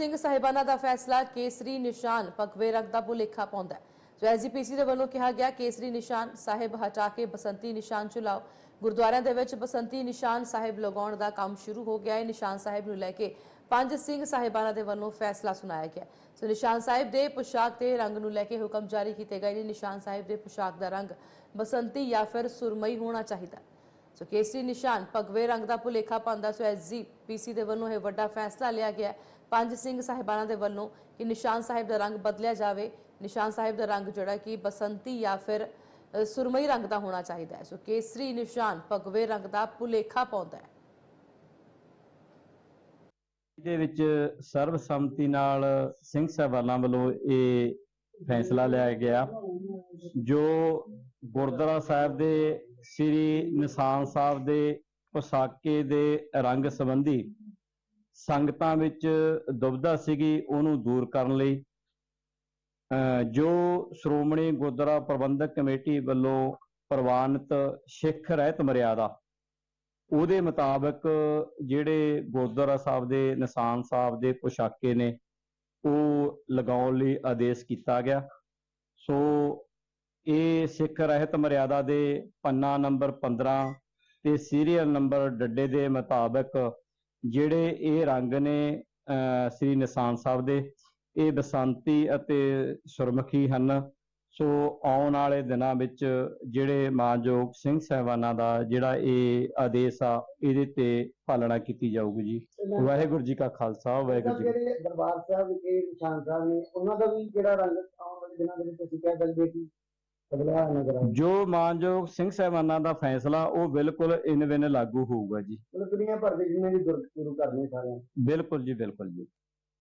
ਸਿੰਘ ਸਾਹਿਬਾਨਾਂ ਦਾ ਫੈਸਲਾ ਕੇਸਰੀ ਨਿਸ਼ਾਨ ਪਗਵੇ ਰੰਗ ਦਾ ਭੁਲੇਖਾ ਪਾਉਂਦਾ ਹੈ। ਜੋ ਐਸਜੀਪੀਸੀ ਦੇ ਵੱਲੋਂ ਕਿਹਾ ਗਿਆ, ਕੇਸਰੀ ਨਿਸ਼ਾਨ ਸਾਹਿਬ ਹਟਾ ਕੇ ਬਸੰਤੀ ਨਿਸ਼ਾਨ ਚਲਾਓ ਗੁਰਦੁਆਰਿਆਂ ਦੇ ਵਿੱਚ ਬਸੰਤੀ ਨਿਸ਼ਾਨ ਸਾਹਿਬ ਲਗਾਉਣ ਦਾ ਕੰਮ ਸ਼ੁਰੂ ਹੋ ਗਿਆ। ਹੈ ਨਿਸ਼ਾਨ ਸਾਹਿਬ ਨੂੰ ਲੈ ਕੇ ਪੰਜ ਸਿੰਘ ਸਾਹਿਬਾਨਾਂ ਦੇ ਵੱਲੋਂ ਫੈਸਲਾ ਸੁਣਾਇਆ ਗਿਆ। ਸੋ ਨਿਸ਼ਾਨ ਸਾਹਿਬ ਦੇ ਪੁਸ਼ਾਕ ਤੇ ਰੰਗ ਨੂੰ ਲੈ ਕੇ ਹੁਕਮ ਜਾਰੀ ਕੀਤੇ ਗਏ ਨੇ। ਨਿਸ਼ਾਨ ਸਾਹਿਬ ਦੇ ਪੁਸ਼ਾਕ ਦਾ ਰੰਗ ਬਸੰਤੀ ਜਾਂ ਫਿਰ ਸੁਰਮਈ ਹੋਣਾ ਚਾਹੀਦਾ ਸੋ ਕੇਸਰੀ ਨਿਸ਼ਾਨ ਭਗਵੇ ਰੰਗ ਦਾ ਭੁਲੇਖਾ ਪਾਉਂਦਾ ਸੋ ਐਸਜੀਪੀਸੀ ਦੇ ਵੱਲੋਂ ਇਹ ਵੱਡਾ ਫੈਸਲਾ ਲਿਆ ਗਿਆ ਪੰਜ ਸਿੰਘ ਸਾਹਿਬਾਨਾਂ ਦੇ ਵੱਲੋਂ ਕਿ ਨਿਸ਼ਾਨ ਸਾਹਿਬ ਦਾ ਰੰਗ ਬਦਲਿਆ ਜਾਵੇ। ਨਿਸ਼ਾਨ ਸਾਹਿਬ ਦਾ ਰੰਗ ਜਿਹੜਾ ਕਿ ਬਸੰਤੀ ਜਾਂ ਫਿਰ ਸੁਰਮਈ ਰੰਗ ਦਾ ਹੋਣਾ ਚਾਹੀਦਾ ਹੈ। ਸੋ ਕੇਸਰੀ ਨਿਸ਼ਾਨ ਭਗਵੇ ਰੰਗ ਦਾ ਭੁਲੇਖਾ ਪਾਉਂਦਾ ਹੈ। ਦੇ ਵਿੱਚ ਸਰਬਸੰਮਤੀ ਨਾਲ ਸਿੰਘ ਸਾਹਿਬਾਨਾਂ ਵੱਲੋਂ ਇਹ ਫੈਸਲਾ ਲਿਆ ਗਿਆ, ਜੋ ਗੁਰਦੁਆਰਾ ਸਾਹਿਬ ਦੇ ਸ੍ਰੀ ਨਿਸ਼ਾਨ ਸਾਹਿਬ ਦੇ ਪੋਸਾਕੇ ਦੇ ਰੰਗ ਸੰਬੰਧੀ ਸੰਗਤਾਂ ਵਿੱਚ ਦੁਬਿਧਾ ਸੀਗੀ, ਉਹਨੂੰ ਦੂਰ ਕਰਨ ਲਈ। ਅਹ ਜੋ ਸ਼੍ਰੋਮਣੀ ਗੁਰਦੁਆਰਾ ਪ੍ਰਬੰਧਕ ਕਮੇਟੀ ਵੱਲੋਂ ਪ੍ਰਵਾਨਿਤ ਸਿੱਖ ਰਹਿਤ ਮਰਿਆਦਾ, ਉਹਦੇ ਮੁਤਾਬਕ ਜਿਹੜੇ ਗੁਰਦੁਆਰਾ ਸਾਹਿਬ ਦੇ ਨਿਸ਼ਾਨ ਸਾਹਿਬ ਦੇ ਪੁਸ਼ਾਕੇ ਨੇ ਉਹ ਲਗਾਉਣ ਲਈ ਆਦੇਸ਼ ਕੀਤਾ ਗਿਆ। ਸੋ ਇਹ ਸਿੱਖ ਰਹਿਤ ਮਰਿਆਦਾ ਦੇ ਪੰਨਾ ਨੰਬਰ 15 ਤੇ ਸੀਰੀਅਲ ਨੰਬਰ ਡੱਡੇ ਦੇ ਮੁਤਾਬਕ ਜਿਹੜੇ ਇਹ ਰੰਗ ਨੇ, ਅਹ ਸ੍ਰੀ ਨਿਸ਼ਾਨ ਸਾਹਿਬ ਦੇ, ਇਹ ਬਸੰਤੀ ਅਤੇ ਸੁਰਮਖੀ ਹਨ। ਸੋ ਆਉਣ ਵਾਲੇ ਦਿਨਾਂ ਵਿੱਚ ਜਿਹੜੇ ਮਾਨਯੋਗ ਸਿੰਘ ਸਾਹਿਬਾਨਾਂ ਦਾ ਜਿਹੜਾ ਇਹ ਆਦੇਸ਼ ਆ ਇਹਦੇ ਤੇ ਪਾਲਣਾ ਕੀਤੀ ਜਾਊਗੀ ਜੀ। ਵਾਹਿਗੁਰੂ ਜੀ ਕਾ ਖਾਲਸਾ ਵਾਹਿਗੁਰੂ ਜੀ ਜਿਹੜੇ ਦਰਬਾਰ ਸਾਹਿਬ ਵਿਖੇ ਨਿਸ਼ਾਨ ਸਾਹਿਬ ਨੇ ਉਹਨਾਂ ਦਾ ਵੀ ਜਿਹੜਾ ਰੰਗ ਆਉਣ ਵਾਲੇ ਦਿਨਾਂ ਦੇ ਵਿੱਚ ਅਸੀਂ ਕਹਿ ਸਕਦੇ ਕਿ ਜੋ ਮਾਨਯੋਗ ਸਿੰਘ ਸਾਹਿਬਾਨਾਂ ਦਾ ਫੈਸਲਾ ਉਹ ਬਿਲਕੁਲ ਇਨ ਬਿਨ ਲਾਗੂ ਹੋਊਗਾ ਜੀ। ਦੁਨੀਆ ਭਰ ਦੇ ਜਿੰਨੇ ਵੀ ਗੁਰ- ਬਿਲਕੁਲ ਜੀ ਬਿਲਕੁਲ ਜੀ।